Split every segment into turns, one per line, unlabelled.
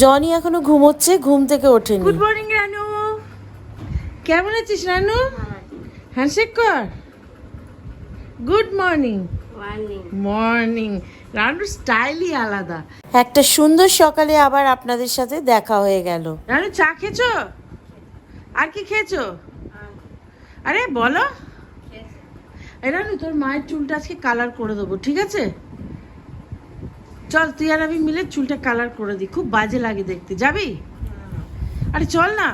Johnny এখনও ঘুমোচ্ছে ঘুম থেকে ওঠেনি।
গুড মর্নিং রানু কেমন আছিস রানু? হ্যান্ডশেক কর। গুড মর্নিং মর্নিং রানুর স্টাইলই আলাদা।
একটা সুন্দর সকালে আবার আপনাদের সাথে দেখা হয়ে গেল।
রানু চা খেয়েছো? আর কি খেয়েছো? আরে বলো। রানু তোর মায়ের চুলটা আজকে কালার করে দেবো ঠিক আছে? চল তুই আর আমি মিলে চুলটা কালার করে দিই খুব বাজে লাগে দেখতে। যাবি? আরে চল না।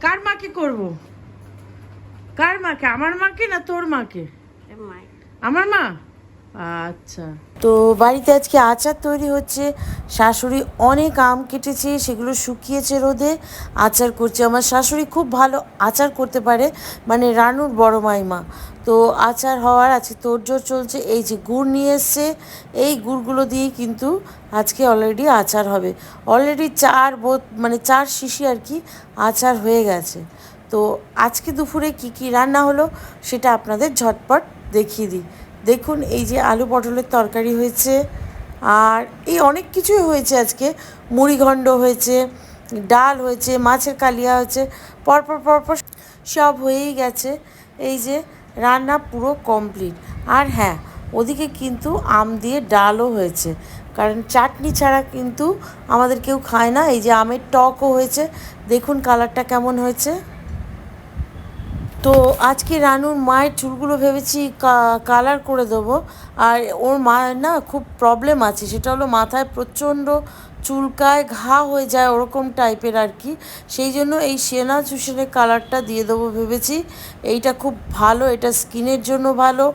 কার মাকে করব? কার মাকে? আমার মাকে না তোর মাকে? আমার মা? আচ্ছা।
তো বাড়িতে আজকে আচার তৈরি হচ্ছে। শাশুড়ি অনেক আম কেটেছে, সেগুলো শুকিয়েছে রোদে। আচার করছে। আমার শাশুড়ি খুব ভালো আচার করতে পারে মানে রানুর বড় মাইমা। তো আচার হওয়ার আজকে তোড়জোড় চলছে। এই যে গুড় নিয়ে এসছে, এই গুড়গুলো দিয়েই কিন্তু আজকে অলরেডি আচার হবে। অলরেডি চার বোত মানে চার শিশি আর কি আচার হয়ে গেছে। তো আজকে দুপুরে কি কি রান্না হলো, সেটা আপনাদের ঝটপট দেখিয়ে দিই। দেখুন, এই যে আলু পটলের তরকারি হয়েছে, আর এই অনেক কিছুই হয়েছে আজকে। মুড়িঘণ্ড হয়েছে, ডাল হয়েছে, মাছের কালিয়া হয়েছে, পরপর পরপর সব হয়েই গেছে। এই যে রান্না পুরো কমপ্লিট। আর হ্যাঁ ওদিকে কিন্তু আম দিয়ে ডালও হয়েছে, কারণ চাটনি ছাড়া কিন্তু আমাদের কেউ খায় না। এই যে আমের টকও হয়েছে, দেখুন কালারটা কেমন হয়েছে। তো আজকে রানুর মায়ের চুলগুলো ভেবেছি কালার করে দেবো। আর ওর মায়ের না খুব প্রবলেম আছে, সেটা হলো মাথায় প্রচণ্ড চুলকায় ঘা হয়ে যায় ওরকম টাইপের আর কি। সেই জন্য এই সেনা চুষেনের কালারটা দিয়ে দেবো ভেবেছি। এইটা খুব ভালো, এটা স্কিনের জন্য ভালো।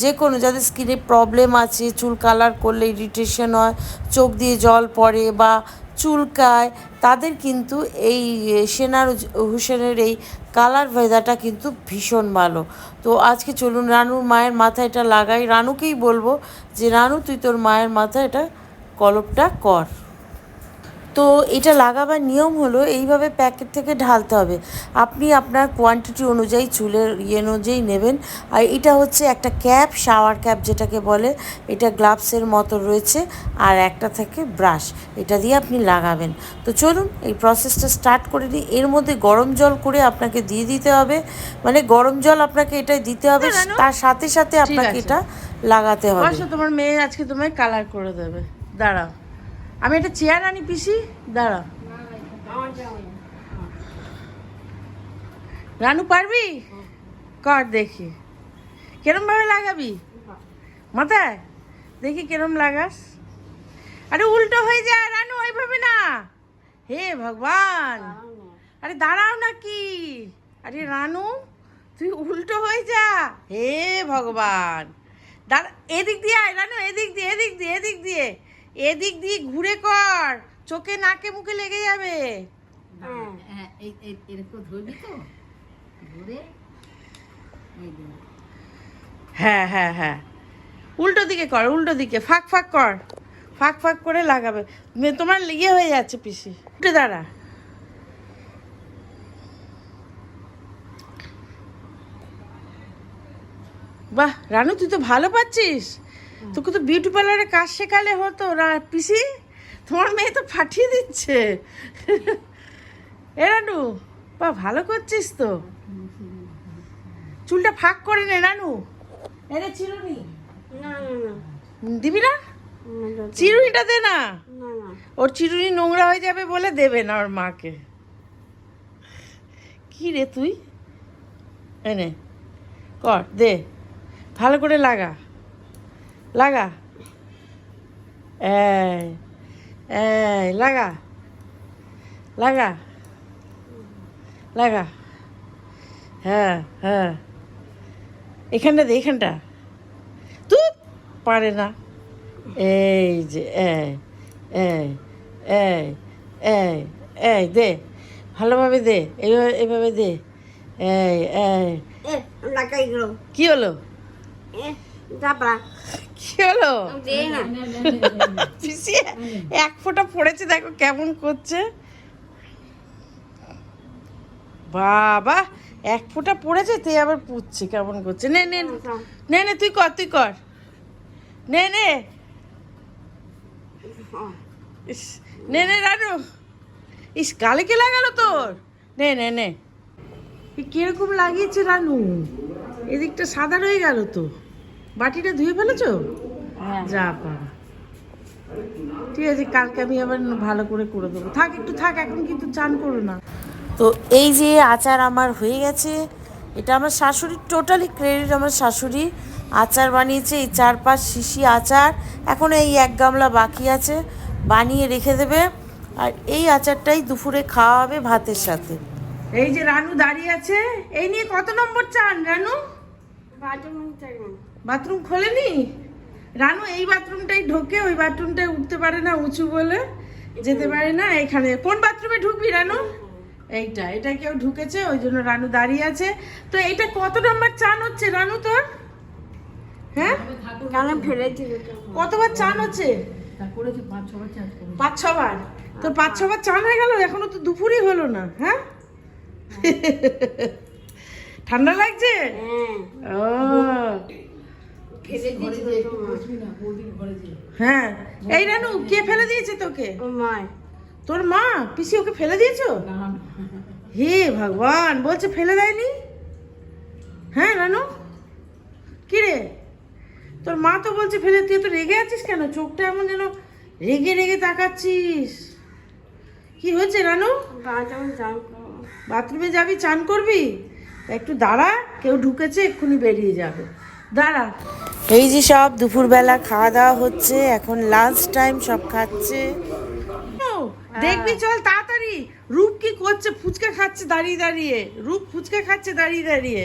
যে কোনো যাদের স্কিনে প্রবলেম আছে, চুল কালার করলে ইরিটেশন হয়, চোখ দিয়ে জল পড়ে বা চুলকায়, তাদের কিন্তু এই সেনার হুসেনের এই কালার ভেদাটা কিন্তু ভীষণ ভালো। তো আজকে চলুন রানুর মায়ের মাথায় এটা লাগাই। রানুকেই বলব যে, রানু, তুই তোর মায়ের মাথায় এটা কলপটা কর। তো এটা লাগাবার নিয়ম হলো এইভাবে প্যাকেট থেকে ঢালতে হবে। আপনি আপনার কোয়ান্টিটি অনুযায়ী চুলের ইয়ে অনুযায়ী নেবেন। আর এটা হচ্ছে একটা ক্যাপ শাওয়ার ক্যাপ যেটাকে বলে এটা গ্লাভসের মতো রয়েছে আর একটা থেকে ব্রাশ এটা দিয়ে আপনি লাগাবেন। তো চলুন এই প্রসেসটা স্টার্ট করে দিই। এর মধ্যে গরম জল করে আপনাকে দিয়ে দিতে হবে। মানে গরম জল আপনাকে এটা দিতে হবে। তার সাথে সাথে আপনাকে এটা লাগাতে হবে।
তোমার মেয়ে আজকে তোমায় কালার করে দেবে। দাঁড়াও। আমি একটা চেয়ার আনি, পিসি। দাঁড়াও। রানু, পারবি? কর, দেখি। ভাবে লাগাবি? মাথায়? দেখি কিরম লাগাস। আরে, উল্টো হয়ে যায় রানু, ওইভাবে না। হে ভগবান। আরে, দাঁড়াও নাকি। আরে, রানু, তুই উল্টো হয়ে যা। হে ভগবান। দাঁড়া, এদিক দিয়ে আয়, রানু, এদিক দিয়ে এদিক দিয়ে এদিক দিয়ে। এদিক দিয়ে ঘুরে কর। চোখে নাকে মুখে লেগে যাবে।
হ্যাঁ। এই এই- এরকম ধরবি তো? ধরে এই দে।
হ্যাঁ হ্যাঁ হ্যাঁ। উল্টো দিকে কর উল্টো দিকে। ফাঁক ফাঁক কর। ফাঁক ফাঁক করে লাগাবে। তোমার ইয়ে হয়ে যাচ্ছে পিসি। উঠে দাঁড়া। বাহ রানু তুই তো ভালো পাচ্ছিস। তোকে তো বিউটি পার্লারে কাজ শেখালে হতো না পিসি তোমার মেয়ে তো পাঠিয়ে দিচ্ছে। এ রানু বা ভালো করছিস তো। চুলটা ফাঁক করে নে রানু। এনে চিরুনি। দিবি না? চিরুনিটা দে না। ওর চিরুনি নোংরা হয়ে যাবে বলে দেবে না ওর মাকে। কি রে তুই? এনে কর দে। ভালো করে লাগা। লাগা। এই এই লাগা। লাগা। লাগা। হ্যাঁ হ্যাঁ। এখানটা দে এখানটা। তুই পারে না। এই যে এই এই এই এই এই দে। ভালোভাবে দে এইভাবে এভাবে দে। এই এই। কি হলো? কি হলো?
দে
এক ফোঁটা পড়েছে দেখো কেমন করছে। বাবা এক ফোঁটা পড়েছে তে আবার পুচ্ছে কেমন করছে। নে নে নে নে তুই কর তুই কর। নে নে। ইস, নে নে রানু। ইস গালে কে লাগালো তোর? নে নে নে। কীরকম লাগিয়েছে রানু? এদিকটা সাদা রয়ে গেল তো। বাটিটা ধুয়ে ফেলেছো?
হ্যাঁ।
যা বাবা ঠিক আছে কালকে আমি আবার ভালো করে করে দেবো। থাক একটু থাক এখন কিন্তু চান করো না।
তো এই যে আচার আমার হয়ে গেছে এটা আমার শাশুড়ির টোটালি ক্রেডিট আমার শাশুড়ি। আচার বানিয়েছে এই চার পাঁচ শিশি আচার। এখন এই এক গামলা বাকি আছে বানিয়ে রেখে দেবে। আর এই আচারটাই দুপুরে খাওয়া হবে ভাতের সাথে।
এই যে রানু দাঁড়িয়ে আছে এই নিয়ে কত নম্বর চান রানু। বাথরুম খোলেনি? রানু এই বাথরুমটাই ঢোকে ওই বাথরুমটায় উঠতে পারে না উঁচু বলে যেতে পারে না এখানে। কোন বাথরুমে ঢুকবি রানু? এইটা এটা কেউ ঢুকেছে ওই জন্য রানু দাঁড়িয়ে আছে। তো এটা কত নম্বর চান হচ্ছে রানু তোর? হ্যাঁ? কতবার চান হচ্ছে?
পাঁচ
ছবার তোর পাঁচ ছবার চান হয়ে গেল এখনও তো দুপুরই হলো না হ্যাঁ? ঠান্ডা লাগছে? ও।
ফেলে
হ্যাঁ এই রানু কে ফেলে দিয়েছে তোকে? তোর মা? পিসি ওকে ফেলে দিয়েছ? হে ভগবান বলছে ফেলে দেয়নি? হ্যাঁ রানু কি রে? তোর মা তো বলছে ফেলে তুই তো রেগে আছিস কেন? চোখটা এমন যেন রেগে রেগে তাকাচ্ছিস। কি হয়েছে রানু বাথরুমে যাবি চান করবি? তা একটু দাঁড়া কেউ ঢুকেছে এক্ষুনি বেরিয়ে যাবে। দাঁড়া।
এই যে সব দুপুরবেলা খাওয়া দাওয়া হচ্ছে এখন লাঞ্চ টাইম সব খাচ্ছে।
ও, দেখবি চল তাড়াতাড়ি। রূপ কি করছে? ফুচকা খাচ্ছে দাঁড়িয়ে দাঁড়িয়ে। রূপ ফুচকা খাচ্ছে দাঁড়িয়ে দাঁড়িয়ে।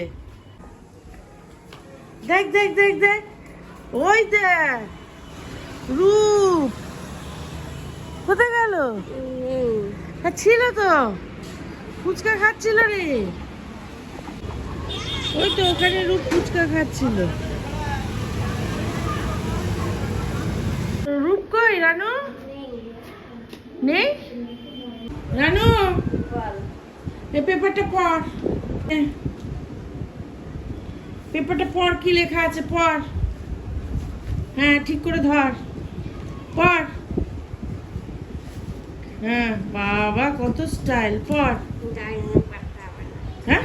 দেখ দেখ দেখ দেখ। ওই দেখ। রূপ। কোথায় গেল? হ্যাঁ ছিল তো। ফুচকা খাচ্ছিল রে। ওই তো ওখানে রূপ ফুচকা খাচ্ছিল রূপ কই রানু? নেই? রানু? এই পেপারটা পড়। পেপারটা পড় কি লেখা আছে পড়। হ্যাঁ ঠিক করে ধর। পড়। হ্যাঁ বাবা কত স্টাইল পড়। হ্যাঁ?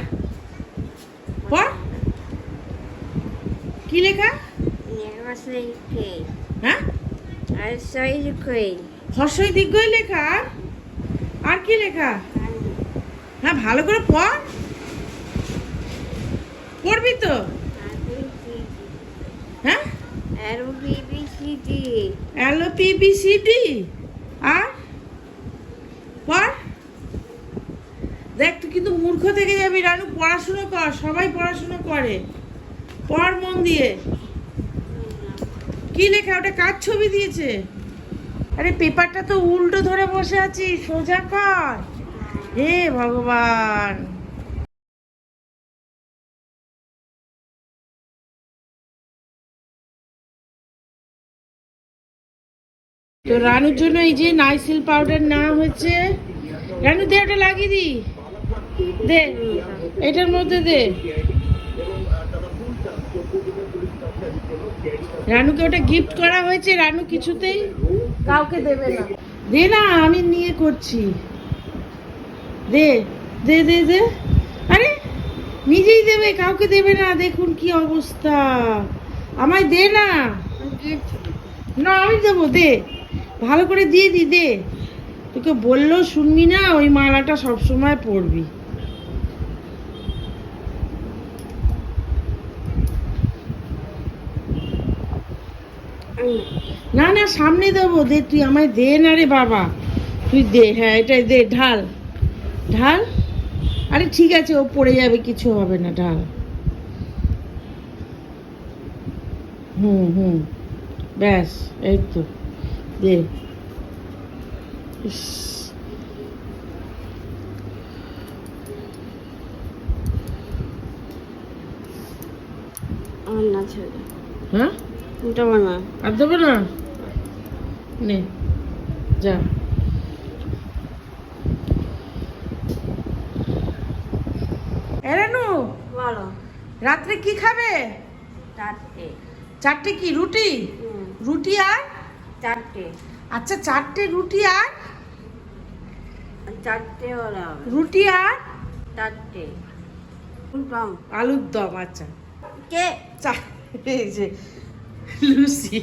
পড়? কি লেখা? হ্যাঁ? হর্ষই দীর্ঘই লেখা? আর? আর কি লেখা? হ্যাঁ ভালো করে পড়। পড়বি তো। হ্যাঁ? L P B C D. আর? পড়। দেখ তুই কিন্তু মূর্খ থেকে যাবি রানু। পড়াশুনো কর সবাই পড়াশুনো করে। পড় মন দিয়ে। কি লেখা? ওটা কার ছবি দিয়েছে? আরে পেপারটা তো উল্টো ধরে বসে আছি, সোজা কর। হে ভগবান। তো রানুর জন্য এই যে নাইসিল পাউডার নেওয়া হয়েছে। রানু, দে ওটা লাগিয়ে দি। দে, এটার মধ্যে দে। রানুকে ওটা গিফট করা হয়েছে রানু কিছুতেই কাউকে দেবে না। দে না আমি নিয়ে করছি। দে দে দে দে। আরে নিজেই দেবে কাউকে দেবে না দেখুন কি অবস্থা। আমায় দে না। না আমি দেবো দে। ভালো করে দিয়ে দি দে। তোকে বললেও শুনবি না ওই মালাটা সবসময় পরবি। না না সামনে দেবো দে তুই আমায় দে না রে বাবা। তুই দে হ্যাঁ এটাই দে ঢাল। ঢাল? আরে ঠিক আছে ও পড়ে যাবে কিছু হবে না ঢাল। হুম হুম ব্যাস এই তো দে। ইস, হ্যাঁ? আর দেবো না? নে যা। এরানু রাত্রে কি খাবে? চারটে। চারটে কি রুটি? রুটি আর?
চারটে।
আচ্ছা চারটে রুটি আর?
চারটে
রুটি আর?
চারটে।
আলুর দম আচ্ছা।
কে?
চা এই যে। লুসি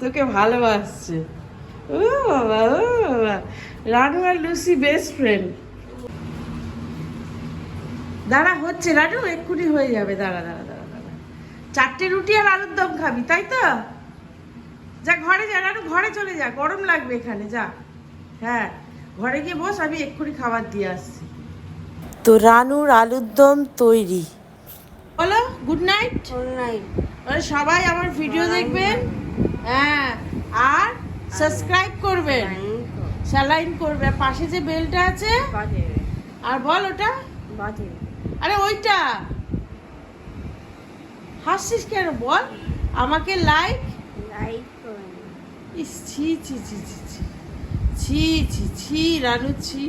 তোকে ভালোবাসছে। ও বাবা ও বাবা। রানু আর লুসি বেস্ট ফ্রেন্ড দাঁড়া হচ্ছে। রানু এক্ষুনি হয়ে যাবে। দাঁড়া দাঁড়া দাঁড়া দাঁড়া। চারটে রুটি আর আলুর দম খাবি তাই তো? যা ঘরে যা রানু ঘরে চলে যা। গরম লাগবে এখানে যা। হ্যাঁ ঘরে গিয়ে বস আমি এক্ষুনি খাবার দিয়ে আসছি।
তো রানুর আলুর দম তৈরি।
বলো গুড নাইট
অনলাইন
মানে সবাই আমার ভিডিও দেখবেন। হ্যাঁ আর সাবস্ক্রাইব করবেন। স্যালাইন করবে। পাশে যে বেলটা আছে আর বল ওটা। আরে ওইটা। হাসছিস কেন বল? আমাকে লাইক
লাইক
ছি ছি ছি ছি। ছি ছি ছি রানু ছি।